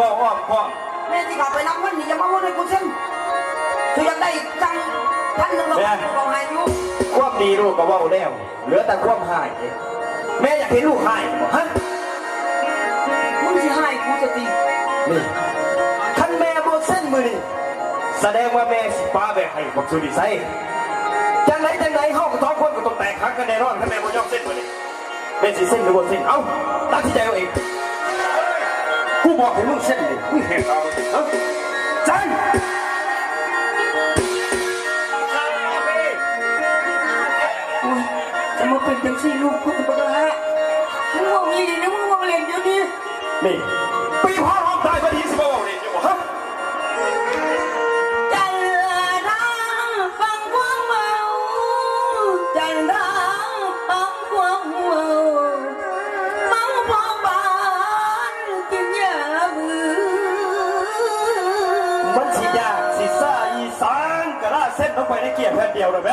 บอกอ้อมค้อแม่ที่ขับไปรับมันนี่อย่ามาว่าเลยกูเส้นคือยากได้จังพันหนึ่งเราบอกให้อยู่ความดีลูกก็ว่าแล้วเหลือแต่ความหายแม่อยากเห็นลูกหายบ่ฮะมึงสิให้กูจะตีนี่ท่านแม่บอเส้นมือนี่แสดงว่าแม่สิป้าไปให้บักสุดิไซจังไหนจังไหนเฮาก็ท้องคนก็ต้องแตกหักกันแน่นอนถ้าแม่บ่ยอมเส้นมือนี่แม่สิเส้นหรือบ่เส้นเอ้าตัดสินใจเอาเอง กูบอกให้มึงเส้นดิมึงเห็นเอาเอ้าใจโอ้ยจะมาเป็นจังสี่ลูกกูจะบอกแล้วมึงว่ามีดีนะมึงว่าเล่นเดี๋ยวนี้นี่ เส้นลงไปในเกียร์แค่เดียวเลยไหม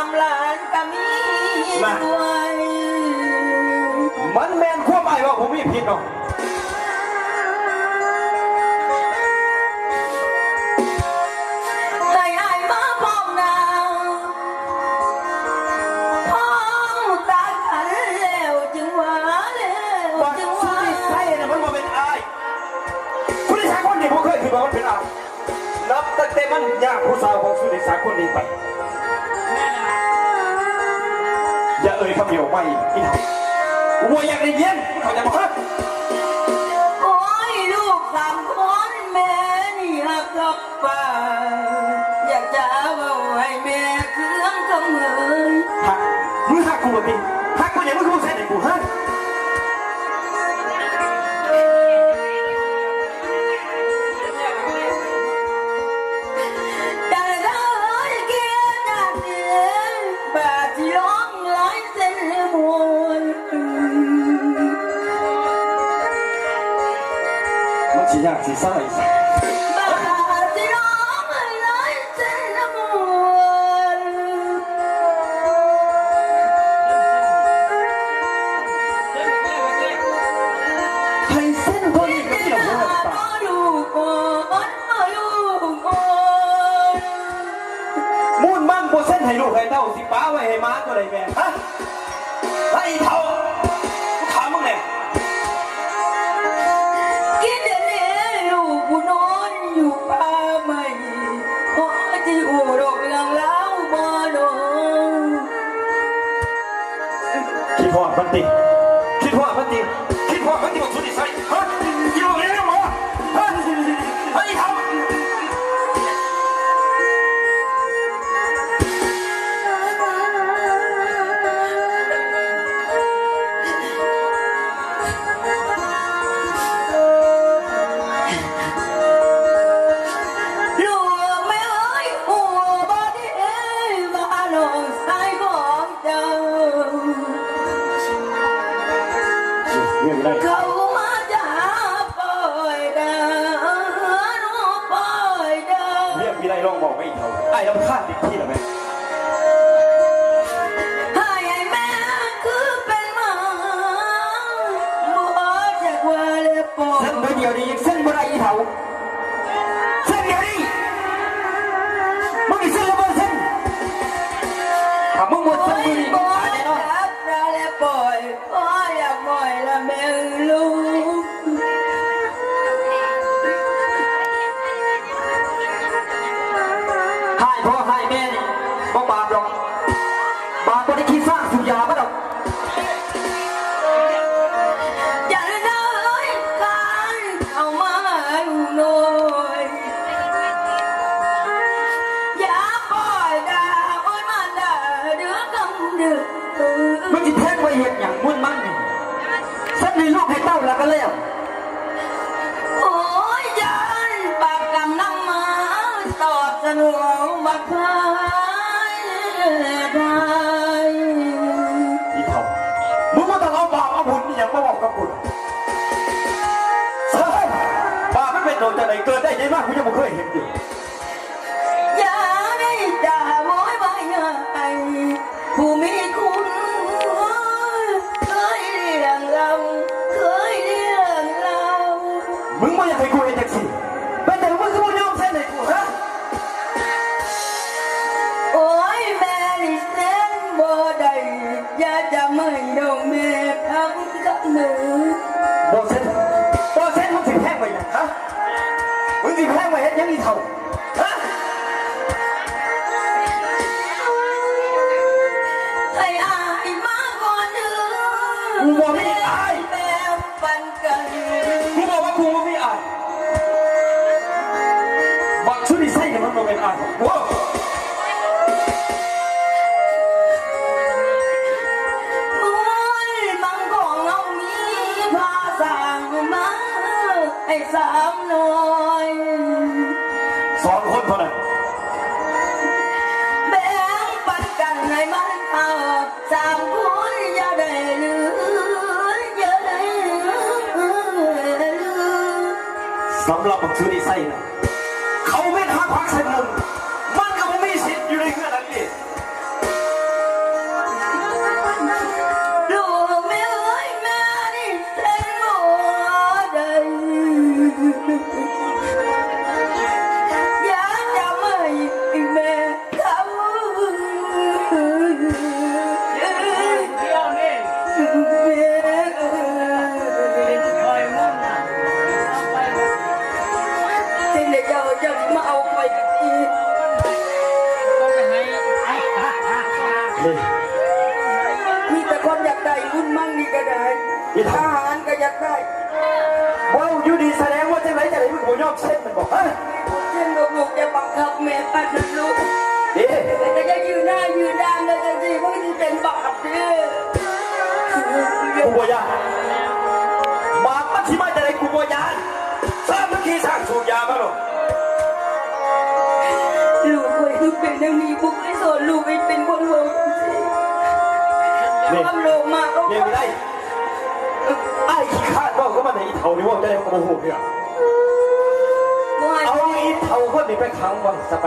มบำหลานก็มีด้วยมันแมนขั้วไปว่าผมมีผิดเนาะใจหายมาพร้อมนางพร้อมตาขันแล้วจึงว่าแล้วว่าจึสุงว่าดใช่นะมันมาเป็นอายผู้ดิสาคนนี้ผมเคยคิดว่ามันเป็นอายนับตั้งแต่มันยากผู้สาวของสุดิสาคนนี้ไป เอ่ยคำเดียวไม่อีกกูว่าอยากได้ยินเขาจะบอกฮะโอ้ยลูกสามคนแม่นี่หักกับป่าอยากจะเอาให้แม่เครื่องกำเนิดหักมึงหักกูแบบนี้หักกูอย่างมึงคือมึงเส้นไอ้กูฮะ มันสิยากสิซ่าอีก บาดที่ร้องหลายเส้นมวน ให้เส้นคนนี้ก็ ที่ เกี่ยวหัว หา ตา พ่อลูกก่อนมาลูกก่อน มูนมั่งโบเส้นให้ลูกให้เต้าสิป้าไว้ให้ม้าตัวไหนแม่ฮะไอ้เท่า อู่ดอกเรืองเล่าบ่โดนคิดพอดมันติคิ ไม่ได้เขามาจะปล่อยดาวน้องปล่อยดาวเรียกไม่ได้ลองบอกไม่เท่าไอ้ลำคาญติดที่หรอแม่ให้แม่คือเป็นหมาบ่จะกว่าเลยปล่อเส้นยเดียวนี้ยังเส้นบ่ได้อีเท่า ให้เล้วก็แล้วโอ้ยยันปากกำน้ำมาตอบสนองบักพายได้อีเท่ามึงมาต้องเอาะบาปเอาบุญนี่ย่างมาบอกกับกูเฮ้ยบาปไม่เป็นโดนจะไหนเกิดได้ยังไงกูยังไม่เคยเห็นอยู่ อย่าจะไม่ดองแม่ทำกับหนูโบเส้นโให้สามหน่อยสองคนเท่านั้นแบ่งปันกันให้มันเอาสามคนอย่าได้ลืมอย่าได้ลืมสำหรับบักชุดนี้ใส่นะเขาไม่ทำพักใส่มึงมันก็ไม่มีสิทธิ์อยู่ในเงื่อนนั้นนี่ นี่มีแต่คนอยากได้รุ่นมั่งนี่ก็ได้อีททหารหารก็อยากได้ว้าวอยู่ดีแสดงว่าจังไรจังไรมึงบ่ยอมเส้นมันบอกฮะเช่นลูกๆจะบังคับแม่ปัดลูกดีแต่จะยืนหน้ายืนด้านเลยจะสิมันจะเป็นบาปเด้อกูบ่ยานบาปมันที่มาจากไหนกูบ่ยานสร้างเมื่อกี้สร้างสูบยามาหรอลูกเคยคือเป็นอย่างนี้พวกไอ้สอนลูกไอ้เป็นคนหัว ความโลภมากเอาเรียนไม่ได้ไอ้ขี้ข้าดว่าก็มันในอีเท่านี่ว่าจะได้โอ้โหเนี่ยเอาอีเท่าคนนี้ไปขังไว้จะไป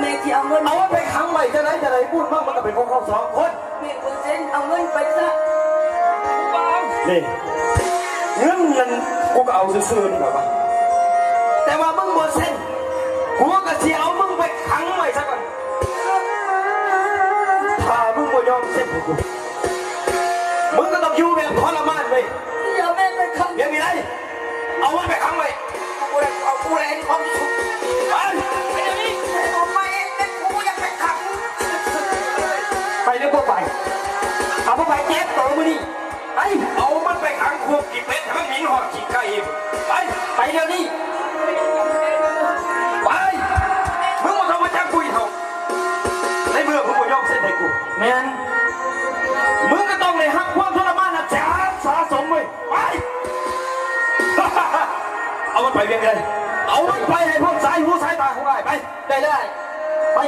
แม่ที่เอาเงินเอาไปขังไว้จะไหนจะไหนพูดมากมันก็เป็นของเขาสองคนแม่คนเส้นเอาเงินไปซะนี่เงินเงินกูก็เอาซื่อๆนี่แบบว่าแต่ว่ามึงบ่เส้นกูก็สิเอามึงไปขังไว้ซะก่อนถ้ามึงบ่ยอมเส้นให้กูมึงก็ต้ องอยู่แบบทรมานเว้ยเดี๋ยวแม่ไปคำเดี๋ยังมีไร เอามันไปขังไว้กูเลยเอากูเลยความสุขไปไปเดี๋ยวนี้เอาไปเด็กกูอยากไปขัง ไปเรื่องพวกไป เอาพวกไปเจ็บตัวมือนี่ไปเอามันไปขังคุกกี่เป็ดให้มันหมิงหอดขี้ไก่อีกไปไปเดี๋ยวนี้ไปมึงมาทำมาจ้างกูอีกเถอะในเมื่อมึงไม่ยอมเส้นให้กูแม่น ไปเวียงเลย เอาไปไปให้พวกสายหูสายตาของไอ้ไป ได้ได้ไป